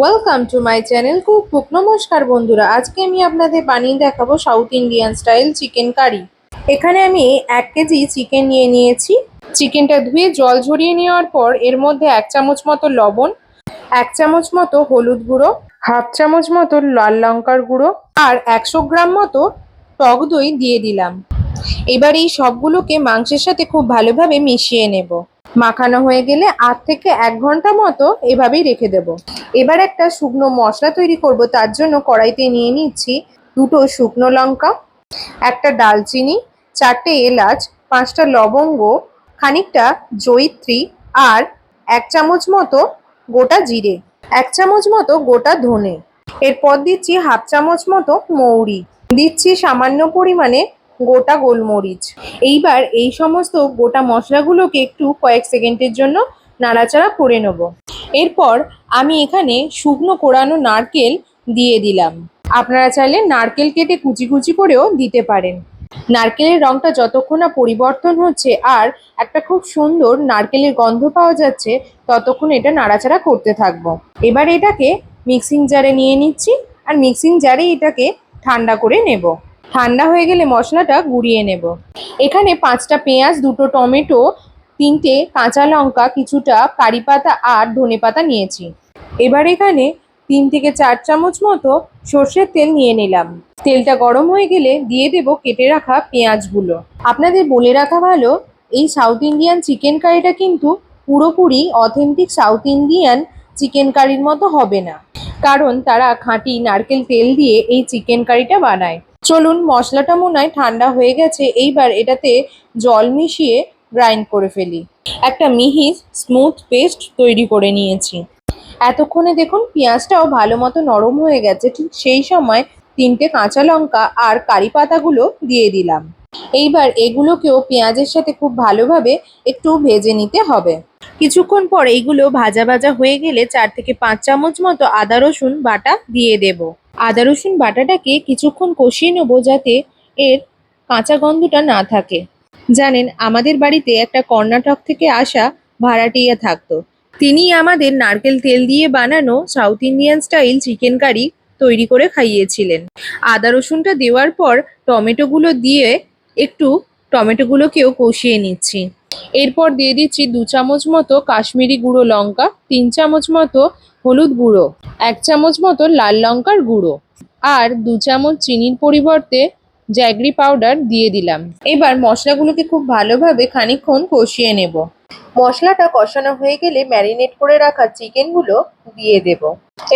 Welcome to my channel cook book নমস্কার বন্ধুরা, আজকে আমি আপনাদের বানিয়ে দেখাবো south Indian style chicken curry এখানে আমি এক কেজি চিকেন নিয়ে নিয়েছি। চিকেনটা ধুয়ে জল ঝরিয়ে নেওয়ার পর এর মধ্যে এক চামচ মতো লবণ, এক চামচ মতো হলুদ গুঁড়ো, হাফ চামচ মতো লাল লঙ্কার গুঁড়ো আর একশো গ্রাম মতো টক দই দিয়ে দিলাম। এবার এই সবগুলোকে মাংসের সাথে খুব ভালোভাবে মিশিয়ে নেব। মাখানো হয়ে গেলে আধ থেকে এক ঘণ্টা মতো এভাবেই রেখে দেব। এবার একটা শুকনো মশলা তৈরি করব, তার জন্য কড়াইতে নিয়ে নিচ্ছি দুটো শুকনো লঙ্কা, একটা ডালচিনি, চারটে এলাচ, পাঁচটা লবঙ্গ, খানিকটা জয়িত্রী আর এক চামচ মতো গোটা জিরে, এক চামচ মতো গোটা ধনে। এরপর দিচ্ছি হাফ চামচ মতো মৌরি। দিচ্ছি সামান্য পরিমাণে গোটা গোলমরিচ। এইবার এই সমস্ত গোটা মশলাগুলোকে একটু কয়েক সেকেন্ডের জন্য নাড়াচাড়া করে নেব। এরপর আমি এখানে শুকনো কোড়ানো নারকেল দিয়ে দিলাম। আপনারা চাইলে নারকেল কেটে কুচি কুচি করেও দিতে পারেন। নারকেলের রংটা যতক্ষণ না পরিবর্তন হচ্ছে আর একটা খুব সুন্দর নারকেলের গন্ধ পাওয়া যাচ্ছে, ততক্ষণ এটা নাড়াচাড়া করতে থাকব। এবার এটাকে মিক্সিং জারে নিয়ে নিচ্ছি আর মিক্সিং জারে এটাকে ঠান্ডা করে নেব। ঠান্ডা হয়ে গেলে মশলাটা গুঁড়িয়ে নেব। এখানে পাঁচটা পেঁয়াজ, দুটো টমেটো, তিনটে কাঁচা লঙ্কা, কিছুটা কারি পাতা আর ধনে পাতা নিয়েছি। এবার এখানে তিন থেকে চার চামচ মতো সর্ষের তেল নিয়ে নিলাম। তেলটা গরম হয়ে গেলে দিয়ে দেব কেটে রাখা পেঁয়াজগুলো। আপনাদের বলে রাখা ভালো, এই সাউথ ইন্ডিয়ান চিকেন কারিটা কিন্তু পুরোপুরি অথেন্টিক সাউথ ইন্ডিয়ান চিকেন কারির মতো হবে না। কারণ তারা খাঁটি নারকেল তেল দিয়ে এই চিকেন কারিটা বানায়। চলুন, মশলাটা মনে হয় ঠান্ডা হয়ে গেছে, এইবার এটাতে জল মিশিয়ে গ্রাইন্ড করে ফেলি। একটা মিহি স্মুথ পেস্ট তৈরি করে নিয়েছি। এতক্ষণে দেখুন, পেঁয়াজটাও ভালো মতো নরম হয়ে গেছে, ঠিক সেই সময় তিনটে কাঁচা লঙ্কা আর কারি পাতাগুলো দিয়ে দিলাম। এইবার এগুলোকেও পেঁয়াজের সাথে খুব ভালোভাবে একটু ভেজে নিতে হবে। কিছুক্ষণ পর এইগুলো ভাজা ভাজা হয়ে গেলে চার থেকে পাঁচ চামচ মতো আদা রসুন বাটা দিয়ে দেব। আদা, রসুন বাটাটাকে কিছুক্ষণ কষিয়ে নেব যাতে এর কাঁচা গন্ধটা না থাকে। জানেন, আমাদের বাড়িতে একটা কর্ণাটক থেকে আসা ভাড়াটিয়া থাকতো। তিনি আমাদের নারকেল তেল দিয়ে বানানো south Indian style chicken curry তৈরি করে খাইয়েছিলেন। আদা, রসুনটা দেওয়ার পর টমেটোগুলো দিয়ে একটু টমেটোগুলোকেও কষিয়ে নিচ্ছি। এরপর দিয়ে দিচ্ছি দু চামচ মতো কাশ্মীরি গুঁড়ো লঙ্কা, তিন চামচ মতো হলুদ গুঁড়ো, এক চামচ মতো লাল লঙ্কার গুঁড়ো আর দু চামচ চিনির পরিবর্তে জ্যাগরি পাউডার দিয়ে দিলাম। এবার মশলাগুলোকে খুব ভালোভাবে খানিকক্ষণ কষিয়ে নেব। মশলাটা কষানো হয়ে গেলে ম্যারিনেট করে রাখা চিকেনগুলো দিয়ে দেব।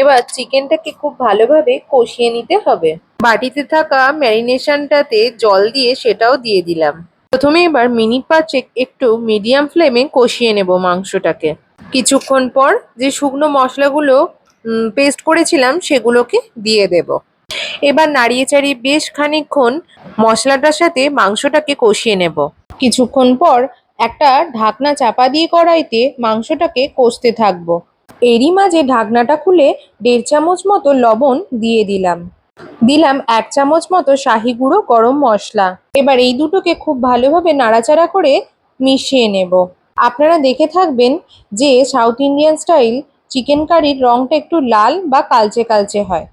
এবার চিকেনটাকে খুব ভালোভাবে কষিয়ে নিতে হবে। বাটিতে থাকা ম্যারিনেশনটাতে জল দিয়ে সেটাও দিয়ে দিলাম। প্রথমে এবার মিনিট পাঁচেক একটু মিডিয়াম ফ্লেমে কষিয়ে নেব মাংসটাকে। কিছুক্ষণ পর যে শুকনো মশলাগুলো পেস্ট করেছিলাম সেগুলোকে দিয়ে দেব। এবার নাড়িয়ে চাড়িয়ে বেশ খানিকক্ষণ মশলাটার সাথে মাংসটাকে কষিয়ে নেব। কিছুক্ষণ পর একটা ঢাকনা চাপা দিয়ে কড়াইতে মাংসটাকে কষতে থাকব। এরই মাঝে ঢাকনাটা খুলে দেড় চামচ মতো লবণ দিয়ে দিলাম। দিলাম এক চামচ মতো শাহি গুঁড়ো গরম মশলা। এবার এই দুটোকে খুব ভালোভাবে নাড়াচাড়া করে মিশিয়ে নেব। আপনারা দেখে থাকবেন যে সাউথ ইন্ডিয়ান স্টাইল চিকেন কারির রঙটা একটু লাল বা কালচে কালচে হয়।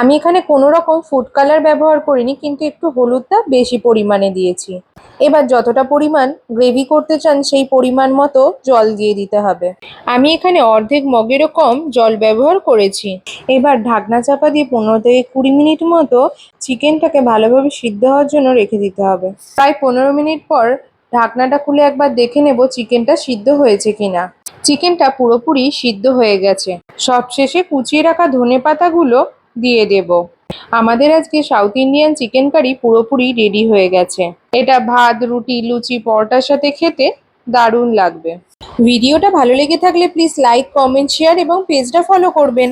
আমি এখানে কোনো রকম ফুড কালার ব্যবহার করিনি, কিন্তু একটু হলুদটা বেশি পরিমাণে দিয়েছি। এবার যতটা পরিমাণ গ্রেভি করতে চান সেই পরিমাণ মতো জল দিয়ে দিতে হবে। আমি এখানে অর্ধেক মগেরও কম জল ব্যবহার করেছি। এবার ঢাকনা চাপা দিয়ে পনেরো থেকে কুড়ি মিনিট মতো চিকেনটাকে ভালোভাবে সিদ্ধ হওয়ার জন্য রেখে দিতে হবে। প্রায় পনেরো মিনিট পর ঢাকনাটা খুলে একবার দেখে নেব চিকেনটা সিদ্ধ হয়েছে কিনা। চিকেনটা পুরোপুরি সিদ্ধ হয়ে গেছে। সবশেষে কুচিয়ে রাখা ধনে পাতাগুলো দিয়ে দেব। আমাদের আজকে সাউথ ইন্ডিয়ান চিকেন কারি পুরোপুরি রেডি হয়ে গেছে। এটা ভাত, রুটি, লুচি, পরোটার সাথে খেতে দারুণ লাগবে। ভিডিওটা ভালো লেগে থাকলে প্লিজ লাইক কমেন্ট শেয়ার এবং পেজটা ফলো করবেন।